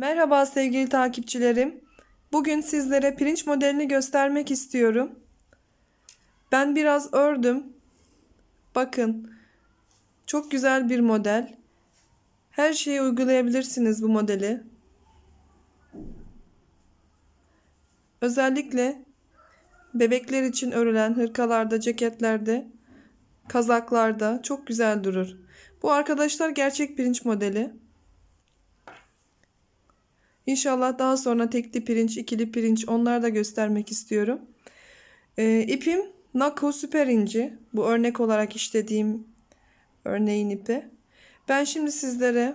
Merhaba sevgili takipçilerim. Bugün sizlere pirinç modelini göstermek istiyorum. Ben biraz ördüm. Bakın. Çok güzel bir model. Her şeyi uygulayabilirsiniz bu modeli. Özellikle bebekler için örülen hırkalarda, ceketlerde, kazaklarda çok güzel durur. Bu arkadaşlar gerçek pirinç modeli. İnşallah daha sonra tekli pirinç, ikili pirinç onları da göstermek istiyorum. Ee, ipim Nako süper inci. Bu örnek olarak işlediğim örneğin ipi. Ben şimdi sizlere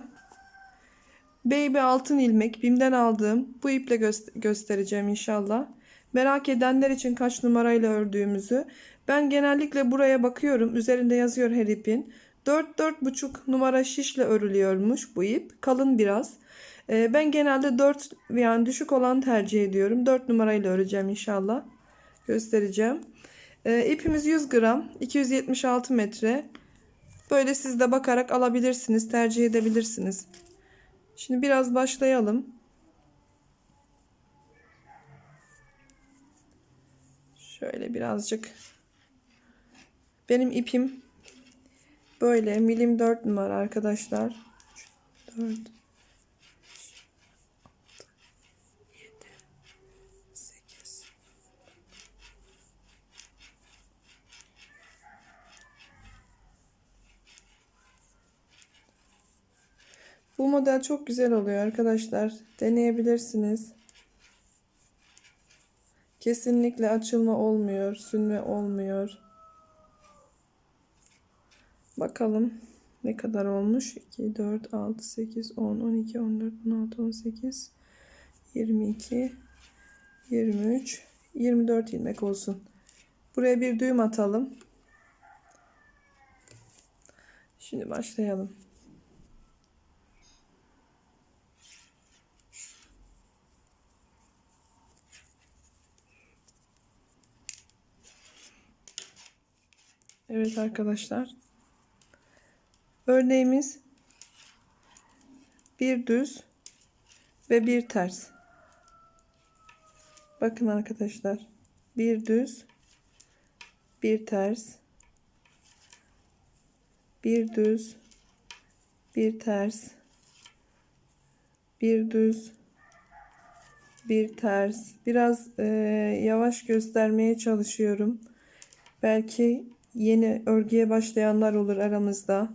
Baby altın ilmek Bim'den aldığım bu iple gö- göstereceğim inşallah. Merak edenler için kaç numarayla ördüğümüzü. Ben genellikle buraya bakıyorum. Üzerinde yazıyor her ipin. 4-4,5 numara şişle örülüyormuş bu ip. Kalın biraz. Ee, ben genelde 4 yani düşük olan tercih ediyorum. 4 numarayla öreceğim inşallah. Göstereceğim. Ee, ipimiz 100 gram. 276 metre. Böyle siz de bakarak alabilirsiniz. Tercih edebilirsiniz. Şimdi biraz başlayalım. Şöyle birazcık. Benim ipim böyle milim 4 numara arkadaşlar. 4 Bu model çok güzel oluyor arkadaşlar. Deneyebilirsiniz. Kesinlikle açılma olmuyor, sünme olmuyor. Bakalım ne kadar olmuş? 2, 4, 6, 8, 10, 12, 14, 16, 18, 22, 23, 24 ilmek olsun. Buraya bir düğüm atalım. Şimdi başlayalım. Evet arkadaşlar. Örneğimiz bir düz ve bir ters. Bakın arkadaşlar. Bir düz, bir ters. Bir düz, bir ters. Bir düz, bir ters. Biraz e, yavaş göstermeye çalışıyorum. Belki yeni örgüye başlayanlar olur aramızda.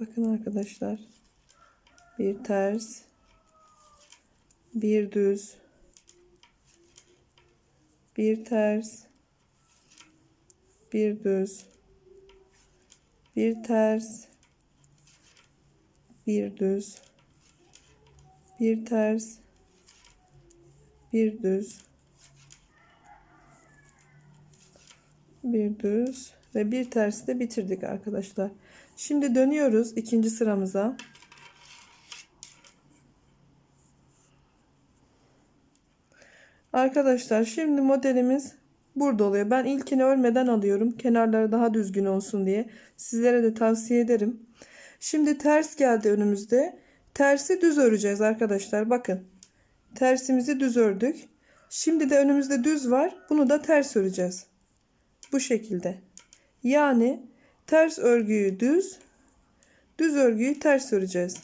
Bakın arkadaşlar. Bir ters, bir düz, bir ters, bir düz, bir ters, bir düz, bir ters, bir düz, bir düz ve bir tersi de bitirdik arkadaşlar. Şimdi dönüyoruz ikinci sıramıza. Arkadaşlar şimdi modelimiz burada oluyor. Ben ilkini örmeden alıyorum. Kenarları daha düzgün olsun diye. Sizlere de tavsiye ederim. Şimdi ters geldi önümüzde. Tersi düz öreceğiz arkadaşlar. Bakın. Tersimizi düz ördük. Şimdi de önümüzde düz var. Bunu da ters öreceğiz. Bu şekilde. Yani ters örgüyü düz, düz örgüyü ters öreceğiz.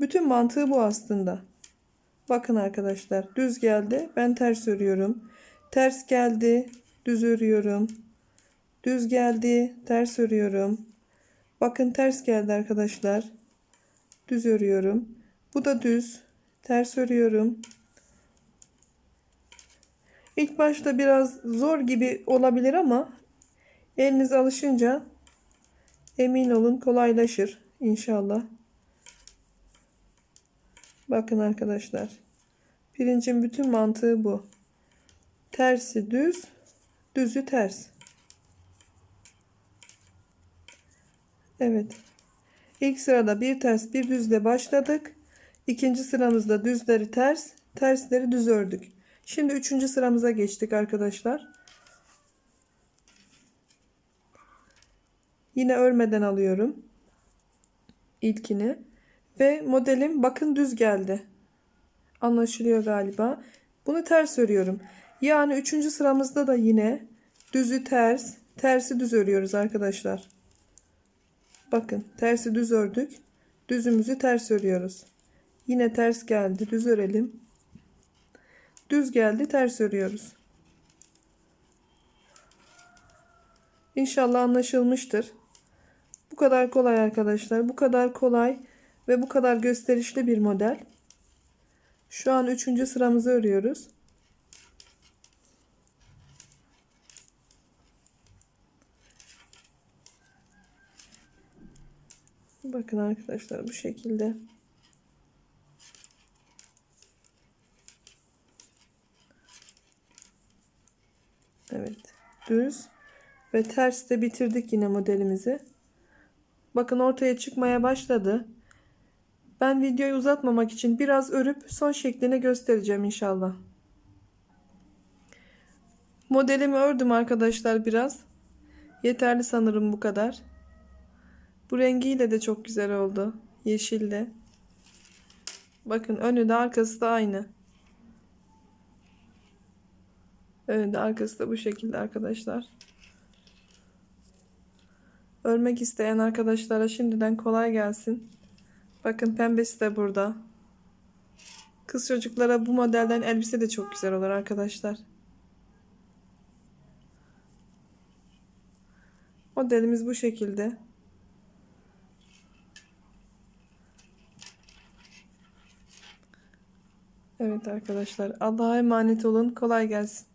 Bütün mantığı bu aslında. Bakın arkadaşlar düz geldi ben ters örüyorum. Ters geldi düz örüyorum. Düz geldi ters örüyorum. Bakın ters geldi arkadaşlar. Düz örüyorum. Bu da düz. Ters örüyorum. İlk başta biraz zor gibi olabilir ama eliniz alışınca emin olun kolaylaşır inşallah. Bakın arkadaşlar. Pirincin bütün mantığı bu. Tersi düz, düzü ters. Evet. İlk sırada bir ters bir düzle başladık. İkinci sıramızda düzleri ters, tersleri düz ördük. Şimdi üçüncü sıramıza geçtik arkadaşlar. Yine örmeden alıyorum. İlkini. Ve modelim bakın düz geldi. Anlaşılıyor galiba. Bunu ters örüyorum. Yani üçüncü sıramızda da yine düzü ters, tersi düz örüyoruz arkadaşlar. Bakın tersi düz ördük. Düzümüzü ters örüyoruz. Yine ters geldi. Düz örelim. Düz geldi. Ters örüyoruz. İnşallah anlaşılmıştır. Bu kadar kolay arkadaşlar. Bu kadar kolay ve bu kadar gösterişli bir model. Şu an üçüncü sıramızı örüyoruz. Bakın arkadaşlar bu şekilde. Evet. Düz ve ters de bitirdik yine modelimizi. Bakın ortaya çıkmaya başladı. Ben videoyu uzatmamak için biraz örüp son şeklini göstereceğim inşallah. Modelimi ördüm arkadaşlar biraz. Yeterli sanırım bu kadar. Bu rengiyle de çok güzel oldu. Yeşille. Bakın önü de arkası da aynı. Önü de arkası da bu şekilde arkadaşlar. Örmek isteyen arkadaşlara şimdiden kolay gelsin. Bakın pembesi de burada. Kız çocuklara bu modelden elbise de çok güzel olur arkadaşlar. Modelimiz bu şekilde. Evet arkadaşlar. Allah'a emanet olun. Kolay gelsin.